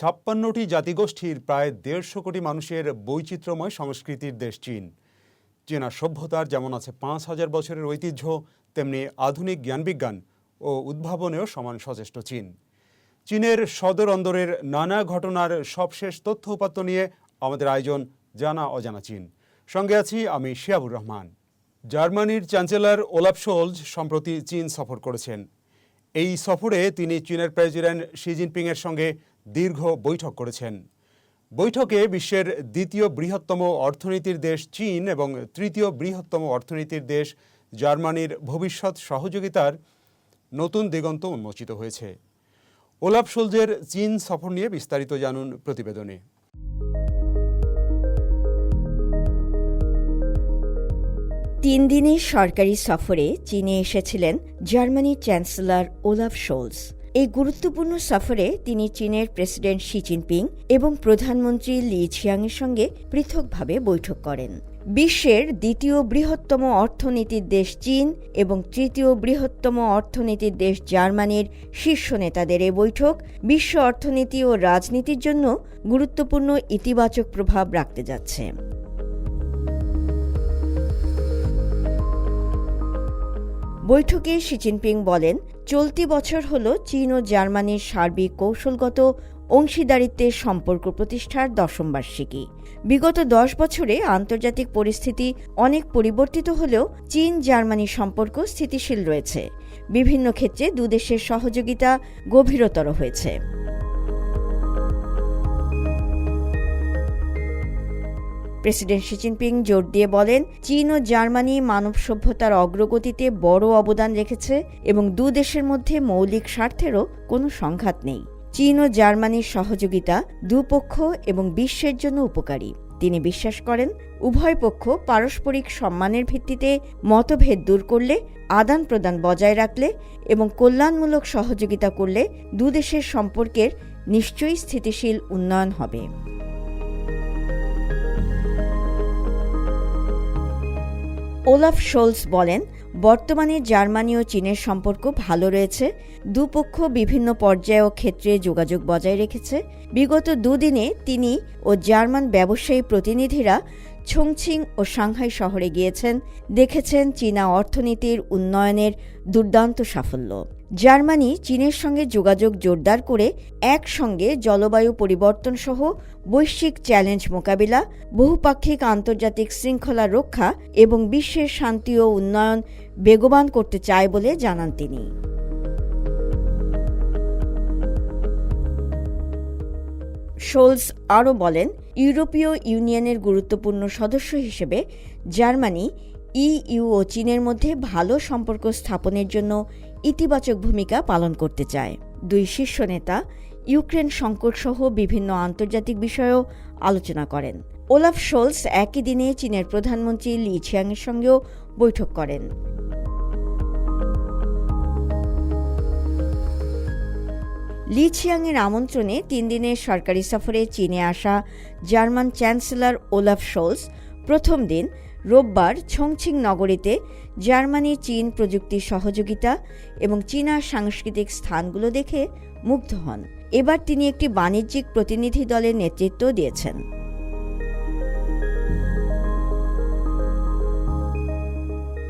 ছাপ্পান্নটি জাতিগোষ্ঠীর প্রায় দেড়শো কোটি মানুষের বৈচিত্র্যময় সংস্কৃতির দেশ চীন। চীনা সভ্যতার যেমন আছে পাঁচ হাজার বছরের ঐতিহ্য, তেমনি আধুনিক জ্ঞানবিজ্ঞান ও উদ্ভাবনেও সমান সচেষ্ট চীন। চীনের সদর অন্দরের নানা ঘটনার সবশেষ তথ্য উপাত্ত নিয়ে আমাদের আয়োজন জানা অজানা চীন। সঙ্গে আছি আমি শিয়াবুর রহমান। জার্মানির চ্যান্সেলর ওলাফ শোলজ সম্প্রতি চীন সফর করেছেন। এই সফরে তিনি চীনের প্রেসিডেন্ট শি জিনপিংয়ের সঙ্গে দীর্ঘ বৈঠক করেছেন। বৈঠকে বিশ্বের দ্বিতীয় বৃহত্তম অর্থনীতির দেশ চীন এবং তৃতীয় বৃহত্তম অর্থনীতির দেশ জার্মানির ভবিষ্যৎ সহযোগিতার নতুন দিগন্ত উন্মোচিত হয়েছে। ওলাফ শোলজের চীন সফর নিয়ে বিস্তারিত জানুন প্রতিবেদনে। তিন দিনের সরকারি সফরে চীনে এসেছিলেন জার্মানির চ্যান্সেলর ওলাফ শোলস এই গুরুত্বপূর্ণ সফরে তিনি চীনের প্রেসিডেন্ট শি জিনপিং এবং প্রধানমন্ত্রী লি ছিয়াংয়ের সঙ্গে পৃথকভাবে বৈঠক করেন। বিশ্বের দ্বিতীয় বৃহত্তম অর্থনীতির দেশ চীন এবং তৃতীয় বৃহত্তম অর্থনীতির দেশ জার্মানির শীর্ষ নেতাদের এই বৈঠক বিশ্ব অর্থনীতি ও রাজনীতির জন্য গুরুত্বপূর্ণ ইতিবাচক প্রভাব রাখতে যাচ্ছে। বৈঠকে শি জিনপিং বলেন চলতি বছর হল চীন ও জার্মানির সার্বিক কৌশলগত অংশীদারিত্বের সম্পর্ক প্রতিষ্ঠার দশম বার্ষিকী। বিগত দশ বছরে আন্তর্জাতিক পরিস্থিতি অনেক পরিবর্তিত হলেও চীন জার্মানি সম্পর্ক স্থিতিশীল রয়েছে। বিভিন্ন ক্ষেত্রে দুদেশের সহযোগিতা গভীরতর হয়েছে। প্রেসিডেন্ট শি জিনপিং জোর দিয়ে বলেন, চীন ও জার্মানি মানব সভ্যতার অগ্রগতিতে বড় অবদান রেখেছে এবং দু দেশের মধ্যে মৌলিক স্বার্থেরও কোনো সংঘাত নেই। চীন ও জার্মানির সহযোগিতা দুপক্ষ এবং বিশ্বের জন্য উপকারী। তিনি বিশ্বাস করেন, উভয় পক্ষ পারস্পরিক সম্মানের ভিত্তিতে মতভেদ দূর করলে, আদান প্রদান বজায় রাখলে এবং কল্যাণমূলক সহযোগিতা করলে দু দেশের সম্পর্কের নিশ্চয়ই স্থিতিশীল উন্নয়ন হবে। ওলাফ শোলস বলেন, বর্তমানে জার্মানি ও চীনের সম্পর্ক ভালো রয়েছে, দুপক্ষ বিভিন্ন পর্যায়ে ও ক্ষেত্রে যোগাযোগ বজায় রেখেছে। বিগত দুদিনে তিনি ও জার্মান ব্যবসায়ী প্রতিনিধিরা ছংছিং ও সাংহাই শহরে গিয়েছেন, দেখেছেন চীনা অর্থনীতির উন্নয়নের দুর্দান্ত সাফল্য। জার্মানি, চীনের সঙ্গে যোগাযোগ জোরদার করে একসঙ্গে জলবায়ু পরিবর্তন সহ বৈশ্বিক চ্যালেঞ্জ মোকাবিলা, বহুপাক্ষিক আন্তর্জাতিক শৃঙ্খলা রক্ষা এবং বিশ্বের শান্তি ও উন্নয়ন বেগবান করতে চায় বলে জানান তিনি। শোলস আরও বলেন, ইউরোপীয় ইউনিয়নের গুরুত্বপূর্ণ সদস্য হিসেবে জার্মানি, ইইউ ও চীনের মধ্যে ভালো সম্পর্ক স্থাপনের জন্য ইতিবাচক ভূমিকা পালন করতে চায়। দুই শীর্ষ নেতা ইউক্রেন সংকটসহ বিভিন্ন আন্তর্জাতিক বিষয়েও আলোচনা করেন। ওলাফ শোলস একই দিনে চীনের প্রধানমন্ত্রী লি ছিয়াংয়ের সঙ্গেও বৈঠক করেন। লি ছিয়াংয়ের আমন্ত্রণে তিন দিনের সরকারি সফরে চীনে আসা জার্মান চ্যান্সেলর ওলাফ শোলস প্রথম দিন রোববার ছংছিং নগরীতে জার্মানি, চীন প্রযুক্তি সহযোগিতা এবং চীনা সাংস্কৃতিক স্থানগুলো দেখে মুগ্ধ হন। এবার তিনি একটি বাণিজ্যিক প্রতিনিধি দলের নেতৃত্ব দিয়েছেন।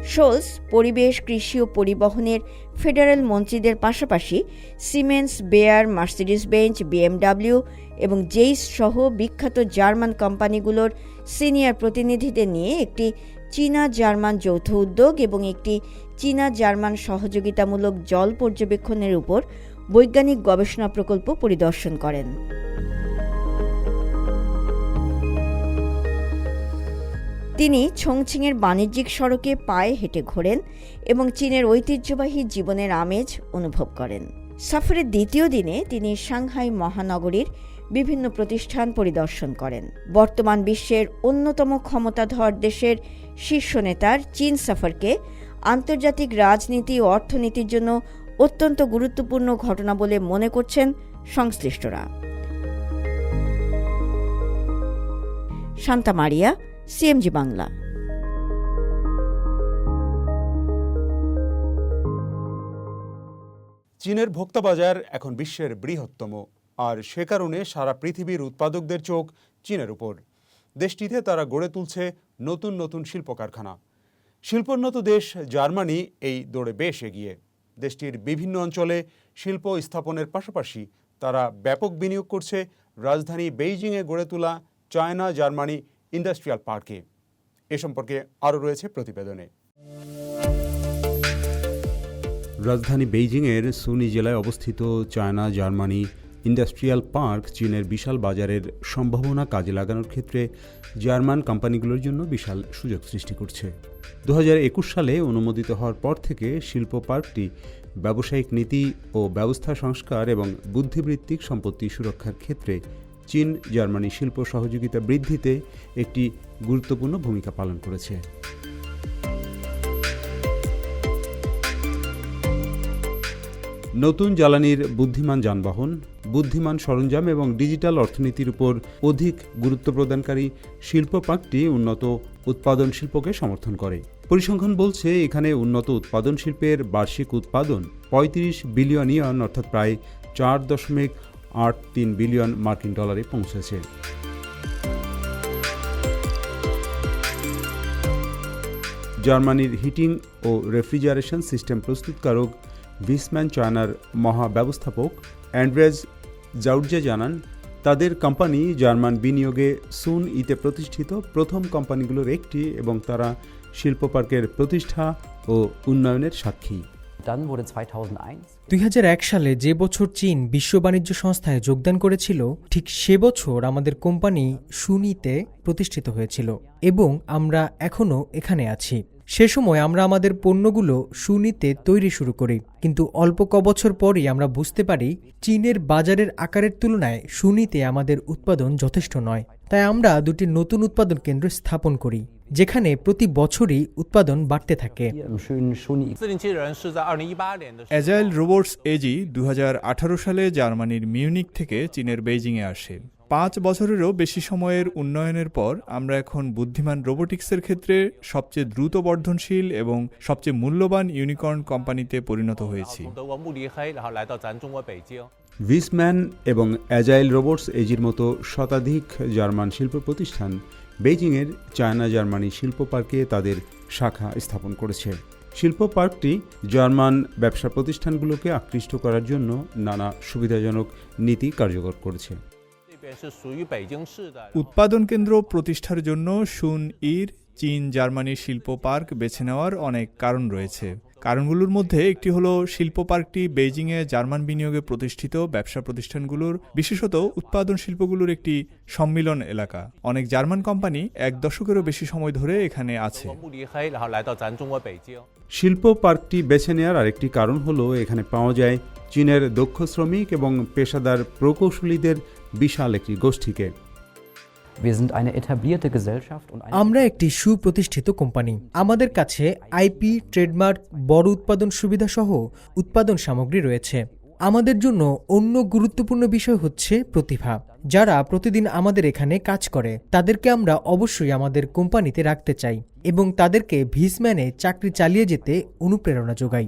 শোলস পরিবেশ, কৃষি ও পরিবহনের ফেডারেল মন্ত্রীদের পাশাপাশি Siemens, Bayer Mercedes Benz, BMW এবং জেইস সহ বিখ্যাত জার্মান কোম্পানিগুলোর সিনিয়র প্রতিনিধিদের নিয়ে একটি চীনা জার্মান যৌথ উদ্যোগ এবং একটি চীনা জার্মান সহযোগিতামূলক জল পর্যবেক্ষণের উপর বৈজ্ঞানিক গবেষণা প্রকল্প পরিদর্শন করেন। তিনি ছংছিংয়ের বাণিজ্যিক সড়কে পায়ে হেঁটে ঘোরেন এবং চীনের ঐতিহ্যবাহী জীবনের আমেজ অনুভব করেন। সফরের দ্বিতীয় দিনে তিনি সাংহাই মহানগরীর বিভিন্ন প্রতিষ্ঠান পরিদর্শন করেন। বর্তমান বিশ্বের অন্যতম ক্ষমতাধর দেশের শীর্ষ নেতার চীন সফরকে আন্তর্জাতিক রাজনীতি ও অর্থনীতির জন্য অত্যন্ত গুরুত্বপূর্ণ ঘটনা বলে মনে করছেন সংশ্লিষ্টরা। শান্তা মারিয়া, সিএমজি বাংলা। চীনের ভোক্তা বাজার এখন বিশ্বের বৃহত্তম। আর সে কারণে সারা পৃথিবীর উৎপাদকদের চোখ চীনের উপর। দেশটিতে তারা গড়ে তুলছে নতুন নতুন শিল্প কারখানা শিল্পোন্নত দেশ জার্মানি এই দৌড়ে বেশ এগিয়ে। দেশটির বিভিন্ন অঞ্চলে শিল্প স্থাপনের পাশাপাশি তারা ব্যাপক বিনিয়োগ করছে রাজধানী বেইজিংয়ে গড়ে তোলা চায়না জার্মানি ইন্ডাস্ট্রিয়াল পার্কে। এ সম্পর্কে আরও রয়েছে প্রতিবেদনে। রাজধানী বেইজিংয়ের সুনি জেলায় অবস্থিত চায়না জার্মানি ইন্ডাস্ট্রিয়াল পার্ক চীনের বিশাল বাজারের সম্ভাবনা কাজে লাগানোর ক্ষেত্রে জার্মান কোম্পানিগুলোর জন্য বিশাল সুযোগ সৃষ্টি করছে। দু হাজার একুশ সালে অনুমোদিত হওয়ার পর থেকে শিল্প পার্কটি ব্যবসায়িক নীতি ও ব্যবস্থা সংস্কার এবং বুদ্ধিবৃত্তিক সম্পত্তি সুরক্ষার ক্ষেত্রে চীন জার্মানি শিল্প সহযোগিতা বৃদ্ধিতে একটি গুরুত্বপূর্ণ ভূমিকা পালন করেছে। নতুন জ্বালানির বুদ্ধিমান যানবাহন, বুদ্ধিমান সরঞ্জাম এবং ডিজিটাল অর্থনীতির উপর অধিক গুরুত্ব প্রদানকারী শিল্প পার্কটি উন্নত উৎপাদন শিল্পকে সমর্থন করে। পরিসংখ্যান বলছে, এখানে উন্নত উৎপাদন শিল্পের বার্ষিক উৎপাদন পঁয়ত্রিশ বিলিয়ন ইয়ন অর্থাৎ প্রায় চার দশমিক আট তিন বিলিয়ন মার্কিন ডলারে পৌঁছেছে। জার্মানির হিটিং ও রেফ্রিজারেশন সিস্টেম প্রস্তুতকারক ভিসম্যান চায়নার মহা ব্যবস্থাপক অ্যান্ড্রেজ জাউডজে জানান তাদের কোম্পানি জার্মান বিনিয়োগে সুন ইতে প্রতিষ্ঠিত প্রথম কোম্পানিগুলোর একটি এবং তারা শিল্প পার্কের প্রতিষ্ঠা ও উন্নয়নের সাক্ষী। Dann wurde 2001 দুই সালে যে বছর চীন বিশ্ব বাণিজ্য সংস্থায় যোগদান করেছিল ঠিক সে বছর আমাদের কোম্পানি সুনিতে প্রতিষ্ঠিত হয়েছিল এবং আমরা এখনও এখানে আছি। সে সময় আমরা আমাদের পণ্যগুলো সুনিতে তৈরি শুরু করি। কিন্তু অল্প কবছর পরই আমরা বুঝতে পারি, চীনের বাজারের আকারের তুলনায় সুনিতে আমাদের উৎপাদন যথেষ্ট নয়। তাই আমরা দুটি নতুন উৎপাদন কেন্দ্র স্থাপন করি, যেখানে প্রতি বছরই উৎপাদন বাড়তে থাকে। অ্যাজাইল রোবটস এজি দু হাজার আঠারো সালে জার্মানির মিউনিক থেকে চীনের বেইজিংয়ে আসে। পাঁচ বছরেরও বেশি সময়ের উন্নয়নের পর আমরা এখন বুদ্ধিমান রোবোটিক্সের ক্ষেত্রে সবচেয়ে দ্রুত বর্ধনশীল এবং সবচেয়ে মূল্যবান ইউনিকর্ন কোম্পানিতে পরিণত হয়েছি। ভিসম্যান এবং অ্যাজাইল রোবটস এজির মতো শতাধিক জার্মান শিল্প প্রতিষ্ঠান বেইজিংয়ের চায়না জার্মানি শিল্প পার্কে তাদের শাখা স্থাপন করেছে। শিল্প পার্কটি জার্মান ব্যবসা প্রতিষ্ঠানগুলোকে আকৃষ্ট করার জন্য নানা সুবিধাজনক নীতি কার্যকর করেছে। উৎপাদন কেন্দ্র প্রতিষ্ঠার জন্য সুন ইর চীন জার্মানির শিল্প পার্ক বেছে নেওয়ার অনেক কারণ রয়েছে। কারণগুলোর মধ্যে একটি হলো শিল্প পার্কটি বেইজিংয়ে জার্মান বিনিয়োগে প্রতিষ্ঠিত ব্যবসা প্রতিষ্ঠানগুলোর বিশেষত উৎপাদন শিল্পগুলোর একটি সম্মিলন এলাকা। অনেক জার্মান কোম্পানি এক দশকেরও বেশি সময় ধরে এখানে আছে। শিল্প পার্কটি বেছে নেওয়ার আরেকটি কারণ হলো এখানে পাওয়া যায় চীনের দক্ষ শ্রমিক এবং পেশাদার প্রকৌশলীদের বিশাল একটি গোষ্ঠীকে। Wir sind eine etablierte Gesellschaft und eine আমরা একটি সুপ্রতিষ্ঠিত কোম্পানি। আমাদের কাছে আইপি ট্রেডমার্ক বড় উৎপাদন সুবিধা সহ উৎপাদন সামগ্রী রয়েছে। আমাদের জন্য অন্য গুরুত্বপূর্ণ বিষয় হচ্ছে প্রতিভা। যারা প্রতিদিন আমাদের এখানে কাজ করে তাদেরকে আমরা অবশ্যই আমাদের কোম্পানিতে রাখতে চাই এবং তাদেরকে ভিসম্যানে চাকরি চালিয়ে যেতে অনুপ্রেরণা যোগাই।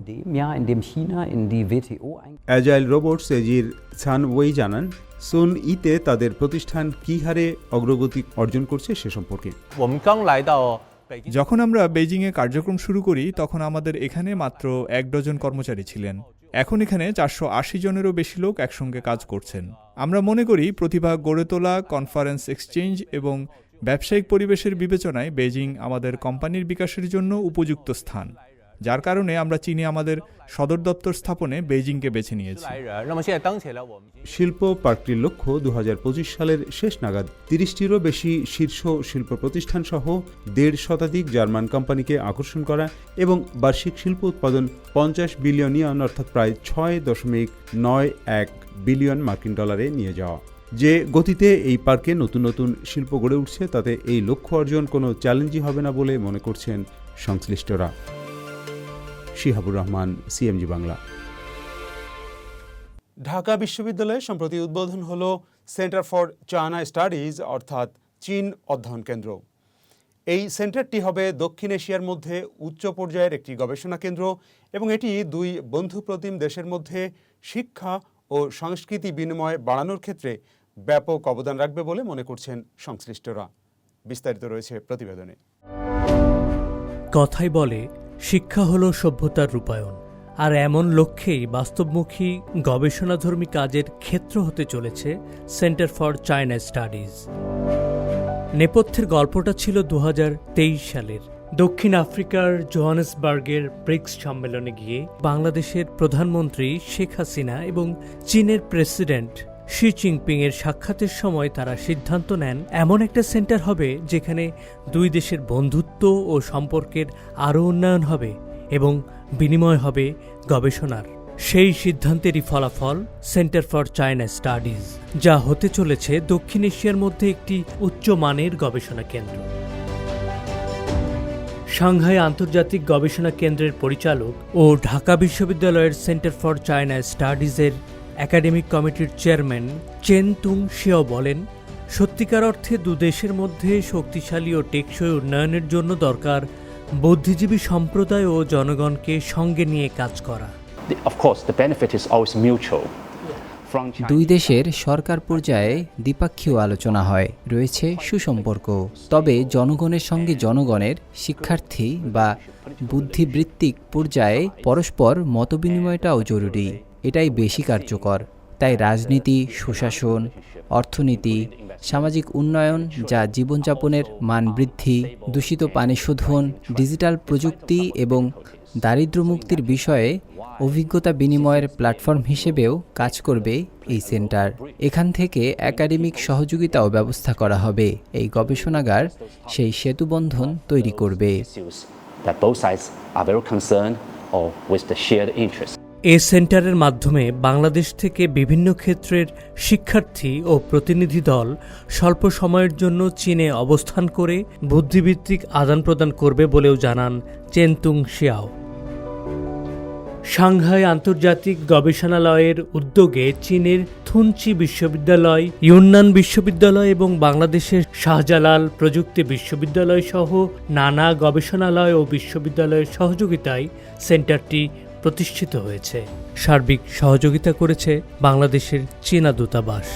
অ্যাজাইল রোবটস এজির ছান ওয়েই জানান সোন ইতে তাদের প্রতিষ্ঠান কী হারে অগ্রগতি অর্জন করছে সে সম্পর্কে। যখন আমরা বেজিংয়ে কার্যক্রম শুরু করি তখন আমাদের এখানে মাত্র এক ডজন কর্মচারী ছিলেন। এখন এখানে চারশো আশি জনেরও বেশি লোক একসঙ্গে কাজ করছেন। আমরা মনে করি প্রতিভা গড়ে তোলা কনফারেন্স এক্সচেঞ্জ এবং ব্যবসায়িক পরিবেশের বিবেচনায় বেজিং আমাদের কোম্পানির বিকাশের জন্য উপযুক্ত স্থান। যার কারণে আমরা চীনে আমাদের সদর দপ্তর স্থাপনে বেইজিংকে বেছে নিয়েছি। শিল্প পার্কটির লক্ষ্য দুহাজার পঁচিশ সালের শেষ নাগাদ তিরিশটিরও বেশি শীর্ষ শিল্প প্রতিষ্ঠান সহ দেড় শতাধিক জার্মান কোম্পানিকে আকর্ষণ করা এবং বার্ষিক শিল্প উৎপাদন পঞ্চাশ বিলিয়ন ইয়ান, অর্থাৎ প্রায় ছয় দশমিক নয় এক বিলিয়ন মার্কিন ডলারে নিয়ে যাওয়া। যে গতিতে এই পার্কে নতুন নতুন শিল্প গড়ে উঠছে, তাতে এই লক্ষ্য অর্জন কোনো চ্যালেঞ্জই হবে না বলে মনে করছেন সংশ্লিষ্টরা। শিহাবুর রহমান সিএমজি বাংলা। ঢাকা বিশ্ববিদ্যালয়ে সম্প্রতি উদ্বোধন হল সেন্টার ফর চায়না স্টাডিজ অর্থাৎ চীন অধ্যয়ন কেন্দ্র। এই সেন্টারটি হবে দক্ষিণ এশিয়ার মধ্যে উচ্চ পর্যায়ের একটি গবেষণা কেন্দ্র এবং এটি দুই বন্ধুপ্রতিম দেশের মধ্যে শিক্ষা ও ও সংস্কৃতি বিনিময় বাড়ানোর ক্ষেত্রে ব্যাপক অবদান রাখবে বলে মনে করছেন সংশ্লিষ্টরা। বিস্তারিত রয়েছে প্রতিবেদনে। কথাই বলে শিক্ষা হলো সভ্যতার রূপায়ণ, আর এমন লক্ষ্যেই বাস্তবমুখী গবেষণাধর্মী কাজের ক্ষেত্র হতে চলেছে সেন্টার ফর চায়না স্টাডিজ। নেপথ্যের গল্পটা ছিল দু হাজার তেইশ সালের। দক্ষিণ আফ্রিকার জোহানেসবার্গের ব্রিক্স সম্মেলনে গিয়ে বাংলাদেশের প্রধানমন্ত্রী শেখ হাসিনা এবং চীনের প্রেসিডেন্ট শি জিনপিং এর সাক্ষাতের সময় তারা সিদ্ধান্ত নেন, এমন একটা সেন্টার হবে যেখানে দুই দেশের বন্ধুত্ব ও সম্পর্কের আরও উন্নয়ন হবে এবং বিনিময় হবে গবেষণার। সেই সিদ্ধান্তেরই ফলাফল সেন্টার ফর চায়না স্টাডিজ, যা হতে চলেছে দক্ষিণ এশিয়ার মধ্যে একটি উচ্চ মানের গবেষণা কেন্দ্র। সাংহাই আন্তর্জাতিক গবেষণা কেন্দ্রের পরিচালক ও ঢাকা বিশ্ববিদ্যালয়ের সেন্টার ফর চায়না স্টাডিজের একাডেমিক কমিটির চেয়ারম্যান চেন তুং শিয়াও বলেন সত্যিকার অর্থে দুদেশের মধ্যে শক্তিশালী ও টেকসই উন্নয়নের জন্য দরকার বুদ্ধিজীবী সম্প্রদায় ও জনগণকে সঙ্গে নিয়ে কাজ করা। দুই দেশের সরকার পর্যায়ে দ্বিপাক্ষীয় আলোচনা হয় রয়েছে সুসম্পর্ক। তবে জনগণের সঙ্গে জনগণের শিক্ষার্থী বা বুদ্ধিবৃত্তিক পর্যায়ে পরস্পর মতবিনিময়টাও জরুরি। এটাই বেশি কার্যকর। তাই রাজনীতি, সুশাসন, অর্থনীতি, সামাজিক উন্নয়ন যা জীবনযাপনের মান বৃদ্ধি, দূষিত পানি শোধন, ডিজিটাল প্রযুক্তি এবং দারিদ্র মুক্তির বিষয়ে অভিজ্ঞতা বিনিময়ের প্ল্যাটফর্ম হিসেবেও কাজ করবে এই সেন্টার। এখান থেকে একাডেমিক সহযোগিতাও ব্যবস্থা করা হবে। এই গবেষণাগার সেই সেতুবন্ধন তৈরি করবে। That both sides are very concerned or with the shared interest. এ সেন্টারের মাধ্যমে বাংলাদেশ থেকে বিভিন্ন ক্ষেত্রের শিক্ষার্থী ও প্রতিনিধি দল স্বল্প সময়ের জন্য চীনে অবস্থান করে বুদ্ধিভিত্তিক আদান প্রদান করবে বলেও জানান চেনতুং শিয়াও। সাংহাই আন্তর্জাতিক গবেষণালয়ের উদ্যোগে চীনের থুনচি বিশ্ববিদ্যালয়, ইউন্নান বিশ্ববিদ্যালয় এবং বাংলাদেশের শাহজালাল প্রযুক্তি বিশ্ববিদ্যালয় সহ নানা গবেষণালয় ও বিশ্ববিদ্যালয়ের সহযোগিতায় সেন্টারটি প্রতিষ্ঠিত হয়েছে। সার্বিক সহযোগিতা করেছে বাংলাদেশের চীনা দূতাবাস।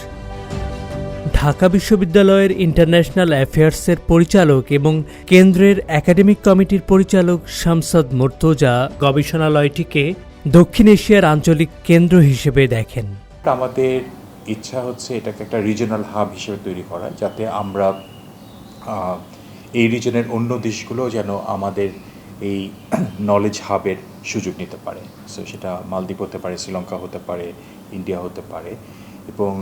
ঢাকা বিশ্ববিদ্যালয়ের ইন্টারন্যাশনাল অ্যাফেয়ার্সের পরিচালক এবং কেন্দ্রের একাডেমিক কমিটির পরিচালক শামসাদ মোর্তজা গবেষণালয়টিকে দক্ষিণ এশিয়ার আঞ্চলিক কেন্দ্র হিসেবে দেখেন। আমাদের ইচ্ছা হচ্ছে এটাকে একটা রিজনাল হাব হিসেবে তৈরি করা, যাতে আমরা এই রিজনের অন্য দেশগুলো যেন আমাদের এই নলেজ হাবের সুযোগ নিতে পারে। সো সেটা মালদ্বীপ হতে পারে, শ্রীলঙ্কা হতে পারে, ইন্ডিয়া হতে পারে। এবং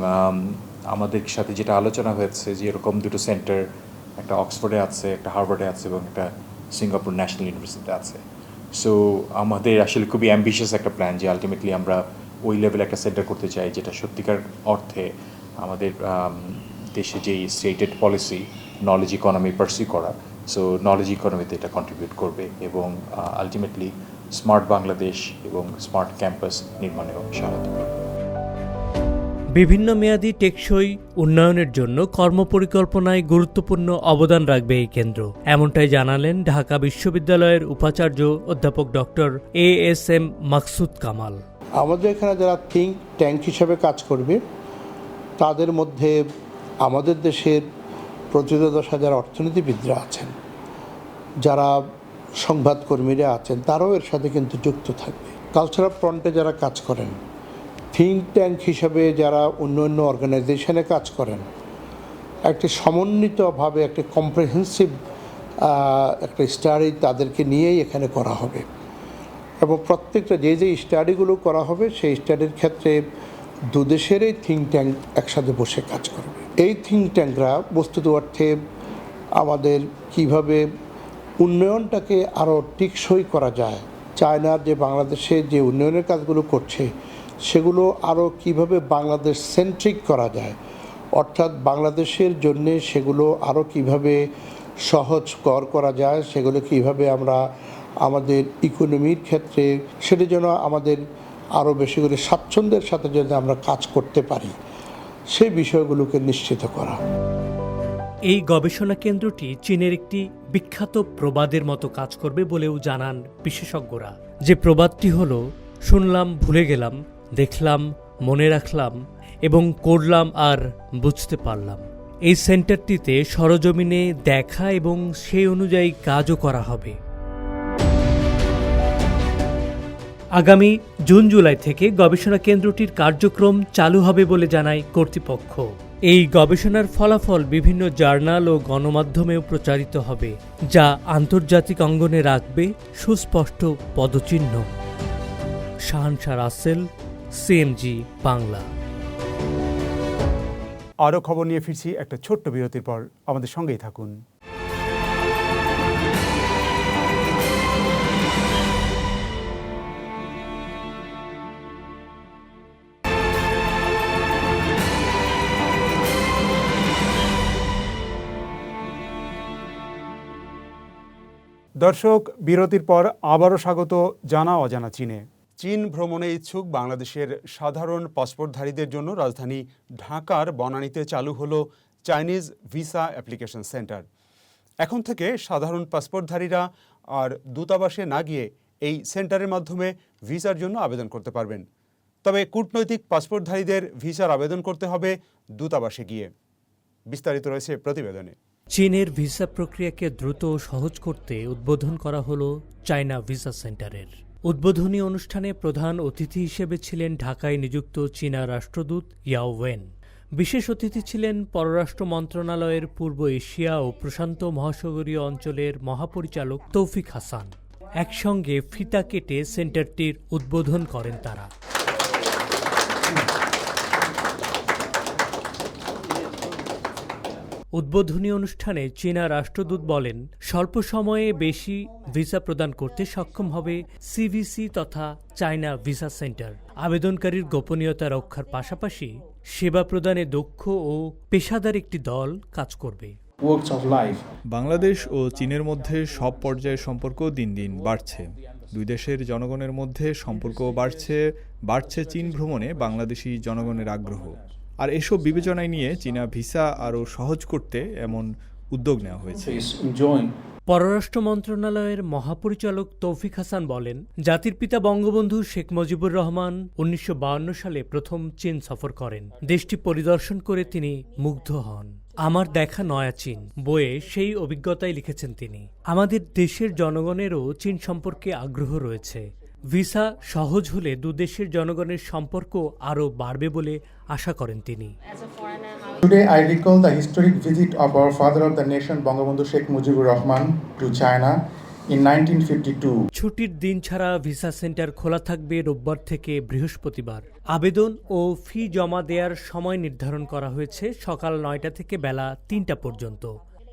আমাদের সাথে যেটা আলোচনা হয়েছে যে, এরকম দুটো সেন্টার, একটা অক্সফোর্ডে আছে, একটা হার্ভার্ডে আছে এবং একটা সিঙ্গাপুর ন্যাশনাল ইউনিভার্সিটিতে আছে। সো আমাদের আসলে খুবই অ্যাম্বিশিয়াস একটা প্ল্যান যে আলটিমেটলি আমরা ওই লেভেলে একটা সেন্টার করতে চাই যেটা সত্যিকার অর্থে আমাদের দেশে যেই stated policy knowledge economy pursue করা সো নলেজ ইকোনমিতে এটা কন্ট্রিবিউট করবে এবং আলটিমেটলি স্মার্ট বাংলাদেশ এবং স্মার্ট ক্যাম্পাস নির্মাণেও সহায়তা করবে বিভিন্ন মেয়াদী টেকসই উন্নয়নের জন্য কর্মপরিকল্পনায় গুরুত্বপূর্ণ অবদান রাখবে এই কেন্দ্র এমনটাই জানালেন ঢাকা বিশ্ববিদ্যালয়ের উপাচার্য অধ্যাপক doctor A S M Maksud Kamal আমাদের এখানে যারা থিঙ্ক ট্যাঙ্ক হিসেবে কাজ করবে তাদের মধ্যে আমাদের দেশের প্রতিরোধ হাজার অর্থনীতিবিদরা আছেন, যারা সংবাদকর্মীরা আছেন, তারাও এর সাথে কিন্তু যুক্ত থাকবে। কালচারাল ফ্রন্টে যারা কাজ করেন থিঙ্ক ট্যাঙ্ক হিসাবে যারা অন্য অন্য অর্গানাইজেশনে কাজ করেন, একটি সমন্বিতভাবে, একটি কম্প্রিহেন্সিভ একটা স্টাডি তাদেরকে নিয়েই এখানে করা হবে। এবং প্রত্যেকটা যে যে স্টাডিগুলো করা হবে, সেই স্টাডির ক্ষেত্রে দুদেশেরই থিঙ্ক ট্যাঙ্ক একসাথে বসে কাজ করবে। এই থিঙ্ক ট্যাঙ্করা বস্তুত অর্থে আমাদের কীভাবে উন্নয়নটাকে আরও টিকসই করা যায় চায়নার যে বাংলাদেশে যে উন্নয়নের কাজগুলো করছে, সেগুলো আরও কীভাবে বাংলাদেশ সেন্ট্রিক করা যায়, অর্থাৎ বাংলাদেশের জন্যে সেগুলো আরও কীভাবে সহজ কর করা যায়, সেগুলো কীভাবে আমরা আমাদের ইকোনমির ক্ষেত্রে সেটা যেন আমাদের আরও বেশি করে স্বাচ্ছন্দ্যের সাথে যদি আমরা কাজ করতে পারি। সেই বিষয়গুলোকে নিশ্চিত করা। এই গবেষণা কেন্দ্রটি চীনের একটি বিখ্যাত প্রবাদের মতো কাজ করবে বলেও জানান বিশেষজ্ঞরা। যে প্রবাদটি হল, শুনলাম, ভুলে গেলাম, দেখলাম, মনে রাখলাম এবং করলাম আর বুঝতে পারলাম। এই সেন্টারটিতে সরজমিনে দেখা এবং সেই অনুযায়ী কাজও করা হবে। আগামী জুন জুলাই থেকে গবেষণা কেন্দ্রটির কার্যক্রম চালু হবে বলে জানায় কর্তৃপক্ষ। এই গবেষণার ফলাফল বিভিন্ন জার্নাল ও গণমাধ্যমেও প্রচারিত হবে, যা আন্তর্জাতিক অঙ্গনে রাখবে সুস্পষ্ট পদচিহ্ন। শাহানশাহ রাসেল, সিএমজি বাংলা। আরও খবর নিয়ে ফিরছি একটা ছোট্ট বিরতির পর। আমাদের সঙ্গেই থাকুন। দর্শক, বিরতির পর আবারও স্বাগত জানা অজানা চীনে। চীন ভ্রমণে ইচ্ছুক বাংলাদেশের সাধারণ পাসপোর্টধারীদের জন্য রাজধানী ঢাকার বনানীতে চালু হলো চাইনিজ ভিসা অ্যাপ্লিকেশন সেন্টার। এখন থেকে সাধারণ পাসপোর্টধারীরা আর দূতাবাসে না গিয়ে এই সেন্টারের মাধ্যমে ভিসার জন্য আবেদন করতে পারবেন। তবে কূটনৈতিক পাসপোর্টধারীদের ভিসার আবেদন করতে হবে দূতাবাসে গিয়ে। বিস্তারিত রয়েছে প্রতিবেদনে। চীনের ভিসা প্রক্রিয়াকে দ্রুত ও সহজ করতে উদ্বোধন করা হলো চায়না ভিসা সেন্টারের। উদ্বোধনী অনুষ্ঠানে প্রধান অতিথি হিসেবে ছিলেন ঢাকায় নিযুক্ত চীনা রাষ্ট্রদূত ইয়াও ওয়েন। বিশেষ অতিথি ছিলেন পররাষ্ট্র মন্ত্রণালয়ের পূর্ব এশিয়া ও প্রশান্ত মহাসাগরীয় অঞ্চলের মহাপরিচালক তৌফিক হাসান। একসঙ্গে ফিতা কেটে সেন্টারটির উদ্বোধন করেন তারা। উদ্বোধনী অনুষ্ঠানে চীনা রাষ্ট্রদূত বলেন স্বল্প সময়ে বেশি ভিসা প্রদান করতে সক্ষম হবে সিভিসি তথা চায়না ভিসা সেন্টার। আবেদনকারীর গোপনীয়তা রক্ষার পাশাপাশি সেবা প্রদানে দক্ষ ও পেশাদার একটি দল কাজ করবে। বাংলাদেশ ও চীনের মধ্যে সব পর্যায়ের সম্পর্ক দিন দিন বাড়ছে। দুই দেশের জনগণের মধ্যে সম্পর্ক বাড়ছে বাড়ছে চীন ভ্রমণে বাংলাদেশি জনগণের আগ্রহ। আর এসব বিবেচনায় নিয়ে চীনা ভিসা আরও সহজ করতে এমন উদ্যোগ নেওয়া হয়েছে। পররাষ্ট্র মন্ত্রণালয়ের মহাপরিচালক তৌফিক হাসান বলেন জাতির পিতা বঙ্গবন্ধু শেখ মুজিবুর রহমান উনিশশো সালে প্রথম চীন সফর করেন। দেশটি পরিদর্শন করে তিনি মুগ্ধ হন। আমার দেখা নয়া চীন বইয়ে সেই অভিজ্ঞতাই লিখেছেন তিনি। আমাদের দেশের জনগণেরও চীন সম্পর্কে আগ্রহ রয়েছে। ভিসা সহজ হলে দুদেশের জনগণের সম্পর্ক আরও বাড়বে বলে আশা করেন তিনি। Today, I recall the historic visit of our father of the nation, Bangabandhu Sheikh Mujibur Rahman, to China in 1952. ছুটির দিন ছাড়া ভিসা সেন্টার খোলা থাকবে রোববার থেকে বৃহস্পতিবার। আবেদন ও ফি জমা দেওয়ার সময় নির্ধারণ করা হয়েছে সকাল নয়টা থেকে বেলা তিনটা পর্যন্ত।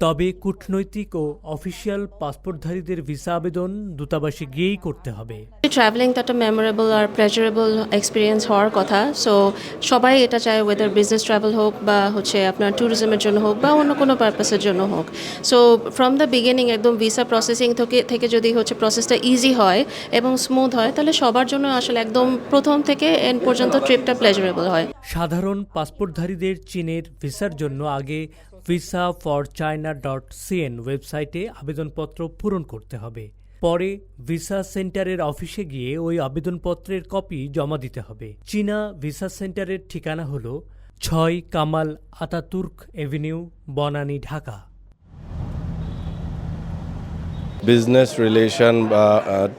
তবে কূটনৈতিক ও অফিসিয়াল পাসপোর্টধারীদের ভিসা আবেদন দূতাবাসে গিয়েই করতে হবে। ট্রাভেলিংটা একটা মেমোরেবল আর প্লেজারেবল এক্সপিরিয়েন্স হওয়ার কথা। সো সবাই এটা চায় ওয়েদার বিজনেস ট্রাভেল হোক বা হচ্ছে আপনার ট্যুরিজমের জন্য হোক বা অন্য কোনো পারপাসের জন্য হোক। সো ফ্রম দ্য বিগিনিং একদম ভিসা প্রসেসিং থেকে থেকে যদি হচ্ছে প্রসেসটা ইজি হয় এবং স্মুথ হয় তাহলে সবার জন্য আসলে একদম প্রথম থেকে এন্ড পর্যন্ত ট্রিপটা প্লেজারেবল হয়। সাধারণ পাসপোর্টধারীদের চীনের ভিসার জন্য আগে visa for China dot CN ওয়েবসাইটে আবেদনপত্র পূরণ করতে হবে। পরে ভিসা সেন্টারের অফিসে গিয়ে ওই আবেদনপত্রের কপি জমা দিতে হবে। চীনা ভিসা সেন্টারের ঠিকানা হল ছয় Kamal Ataturk avenue, Banani, Dhaka. Business relation বা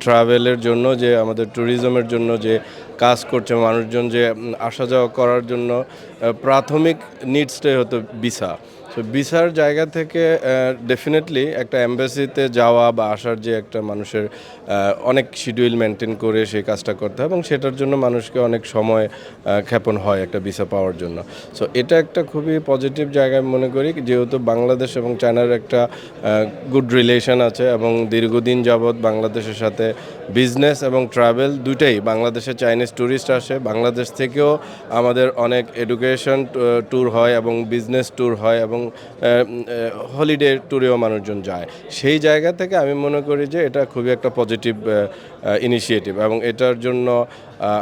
ট্রাভেলের জন্য যে, আমাদের ট্যুরিজমের জন্য যে কাজ করছে মানুষজন যে আসা যাওয়া করার জন্য প্রাথমিক নিডসটাই হতো ভিসা তো ভিসার জায়গা থেকে ডেফিনেটলি একটা এম্বাসিতে যাওয়া বা আসার যে একটা মানুষের অনেক শিডিউল মেনটেন করে সেই কাজটা করতে হয় এবং সেটার জন্য মানুষকে অনেক সময় ক্ষেপণ হয় একটা ভিসা পাওয়ার জন্য। সো এটা একটা খুবই পজিটিভ জায়গায় মনে করি। যেহেতু বাংলাদেশ এবং চায়নার একটা গুড রিলেশন আছে এবং দীর্ঘদিন যাবৎ বাংলাদেশের সাথে বিজনেস এবং ট্রাভেল দুইটাই বাংলাদেশে চাইনিজ ট্যুরিস্ট আসে। বাংলাদেশ থেকেও আমাদের অনেক এডুকেশন ট্যুর হয় এবং বিজনেস ট্যুর হয় এবং হলিডে ট্যুরেও মানুষজন যায়। সেই জায়গা থেকে আমি মনে করি যে এটা খুবই একটা পজিটিভ ইনিশিয়েটিভ এবং এটার জন্য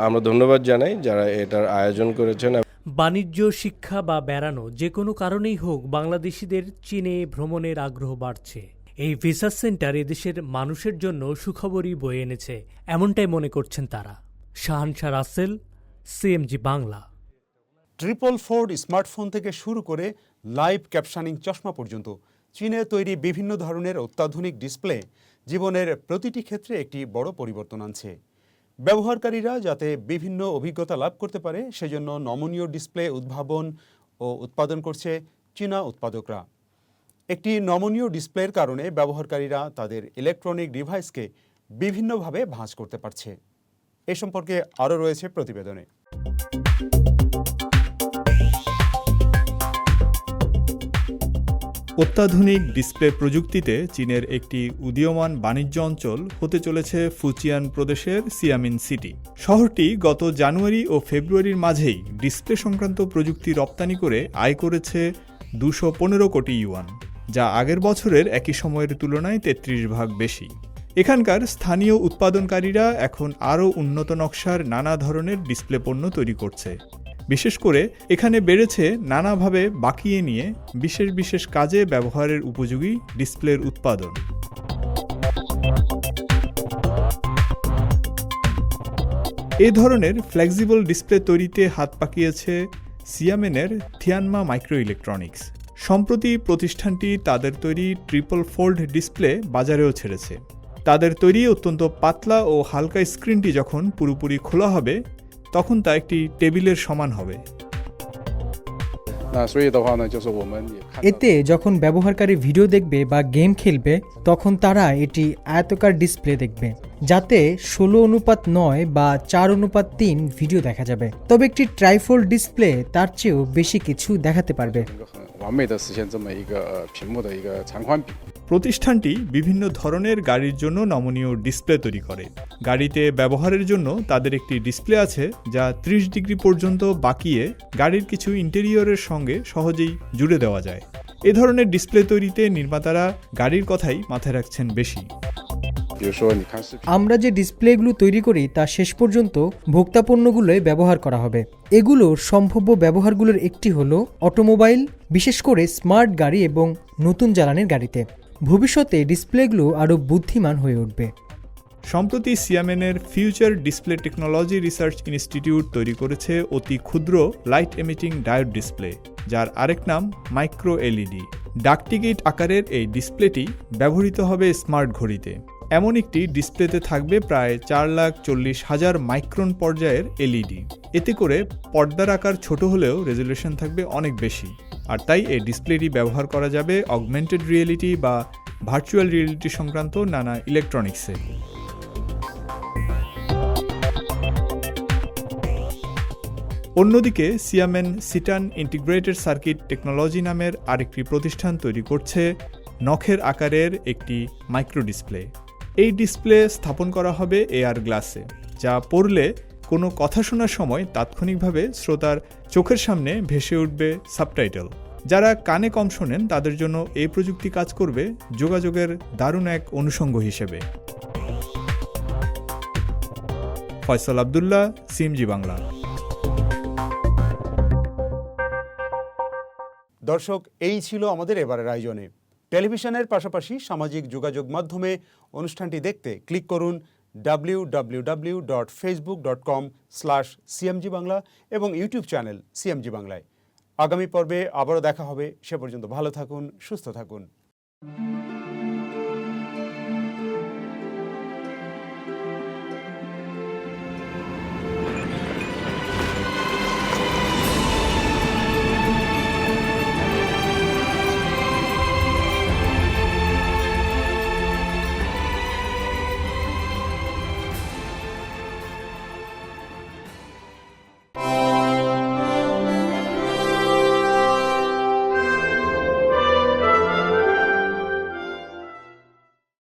আমরা ধন্যবাদ জানাই যারা এটার আয়োজন করেছেন। বাণিজ্য, শিক্ষা বা বেড়ানো যে কোনো কারণেই হোক, বাংলাদেশিদের চীনে ভ্রমণের আগ্রহ বাড়ছে। এই ভিসা সেন্টার এদেশের মানুষের জন্য সুখবরই বয়ে এনেছে, এমনটাই মনে করছেন তারা। Shahanshah Russell, CMG Bangla. Triple fold smartphone থেকে শুরু করে লাইভ ক্যাপশানিং চশমা পর্যন্ত, চীনে তৈরি বিভিন্ন ধরনের অত্যাধুনিক ডিসপ্লে জীবনের প্রতিটি ক্ষেত্রে একটি বড় পরিবর্তন আনছে। ব্যবহারকারীরা যাতে বিভিন্ন অভিজ্ঞতা লাভ করতে পারে, সেজন্য নমনীয় ডিসপ্লে উদ্ভাবন ও উৎপাদন করছে চীনা উৎপাদকরা। একটি নমনীয় ডিসপ্লের কারণে ব্যবহারকারীরা তাদের ইলেকট্রনিক ডিভাইসকে বিভিন্নভাবে ভাঁজ করতে পারছে। এ সম্পর্কে আরও রয়েছে প্রতিবেদনে। অত্যাধুনিক ডিসপ্লে প্রযুক্তিতে চীনের একটি উদীয়মান বাণিজ্য অঞ্চল হতে চলেছে ফুচিয়ান প্রদেশের সিয়ামিন সিটি। শহরটি গত জানুয়ারি ও ফেব্রুয়ারির মাঝেই ডিসপ্লে সংক্রান্ত প্রযুক্তি রপ্তানি করে আয় করেছে দুশো কোটি ইউয়ান। যা আগের বছরের একই সময়ের তুলনায় তেত্রিশ ভাগ বেশি। এখানকার স্থানীয় উৎপাদনকারীরা এখন আরও উন্নত নকশার নানা ধরনের ডিসপ্লে পণ্য তৈরি করছে। বিশেষ করে এখানে বেড়েছে নানাভাবে বাকিয়ে নিয়ে বিশেষ বিশেষ কাজে ব্যবহারের উপযোগী ডিসপ্লের উৎপাদন। এ ধরনের ফ্লেক্সিবল ডিসপ্লে তৈরিতে হাত পাকিয়েছে সিয়ামেনের থিয়ানমা মাইক্রো ইলেকট্রনিক্স সম্প্রতি প্রতিষ্ঠানটি তাদের তৈরি ট্রিপল ফোল্ড ডিসপ্লে বাজারেও ছেড়েছে। তাদের তৈরি অত্যন্ত পাতলা ও হালকা স্ক্রিনটি যখন পুরোপুরি খোলা হবে তখন তা একটি টেবিলের সমান হবে। এতে যখন ব্যবহারকারী ভিডিও দেখবে বা গেম খেলবে তখন তারা এটি আয়তকার ডিসপ্লে দেখবে। যাতে ষোলো অনুপাত নয় বা চার অনুপাত তিন ভিডিও দেখা যাবে। তবে একটি ট্রাইফোল্ড ডিসপ্লে তার চেয়েও বেশি কিছু দেখাতে পারবে। প্রতিষ্ঠানটি বিভিন্ন ধরনের গাড়ির জন্য নমনীয় ডিসপ্লে তৈরি করে। গাড়িতে ব্যবহারের জন্য তাদের একটি ডিসপ্লে আছে যা 30 ডিগ্রি পর্যন্ত বাকিয়ে গাড়ির কিছু ইন্টেরিয়রের সঙ্গে সহজেই জুড়ে দেওয়া যায়। এ ধরনের ডিসপ্লে তৈরিতে নির্মাতারা গাড়ির কথাই মাথায় রাখছেন বেশি। আমরা যে ডিসপ্লেগুলো তৈরি করি তা শেষ পর্যন্ত ভোক্তা পণ্যগুলোয় ব্যবহার করা হবে। এগুলোর সম্ভাব্য ব্যবহারগুলোর একটি হলো অটোমোবাইল বিশেষ করে স্মার্ট গাড়ি এবং নতুন জ্বালানির গাড়িতে। ভবিষ্যতে ডিসপ্লেগুলো আরও বুদ্ধিমান হয়ে উঠবে। সম্প্রতি সিয়ামেনের future display technology research institute তৈরি করেছে অতি ক্ষুদ্র লাইট এমিটিং ডায়োড ডিসপ্লে যার আরেক নাম মাইক্রো এলইডি। ডাকটিকিট আকারের এই ডিসপ্লেটি ব্যবহৃত হবে স্মার্ট ঘড়িতে। এমন একটি ডিসপ্লেতে থাকবে প্রায় চার লাখ চল্লিশ হাজার মাইক্রন পর্যায়ের এলইডি। এতে করে পর্দার আকার ছোট হলেও রেজলিউশন থাকবে অনেক বেশি। আর তাই এই ডিসপ্লেটি ব্যবহার করা যাবে অগমেন্টেড রিয়েলিটি বা ভার্চুয়াল রিয়েলিটি সংক্রান্ত নানা ইলেকট্রনিক্সে। অন্যদিকে সিয়ামেন সিটান ইন্টিগ্রেটেড সার্কিট টেকনোলজি নামের আরেকটি প্রতিষ্ঠান তৈরি করছে নখের আকারের একটি মাইক্রো ডিসপ্লে এই ডিসপ্লে স্থাপন করা হবে এআর গ্লাসে, যা পড়লে কোনো কথা শোনার সময় তাৎক্ষণিকভাবে শ্রোতার চোখের সামনে ভেসে উঠবে সাবটাইটেল। যারা কানে কম শোনেন, তাদের জন্য এই প্রযুক্তি কাজ করবে যোগাযোগের দারুণ এক অনুষঙ্গ হিসেবে। ফয়সাল আবদুল্লাহ, সিএমজি বাংলা। দর্শক, এই ছিল আমাদের এবারের আয়োজনে। টেলিভিশনের পাশাপাশি সামাজিক যোগাযোগ মাধ্যমে অনুষ্ঠানটি দেখতে ক্লিক করুন W W dot Facebook dot com slash CMG Bangla এবং ইউটিউব চ্যানেল সিএমজি বাংলায় আগামী পর্বে আবারও দেখা হবে। সে পর্যন্ত ভালো থাকুন, সুস্থ থাকুন।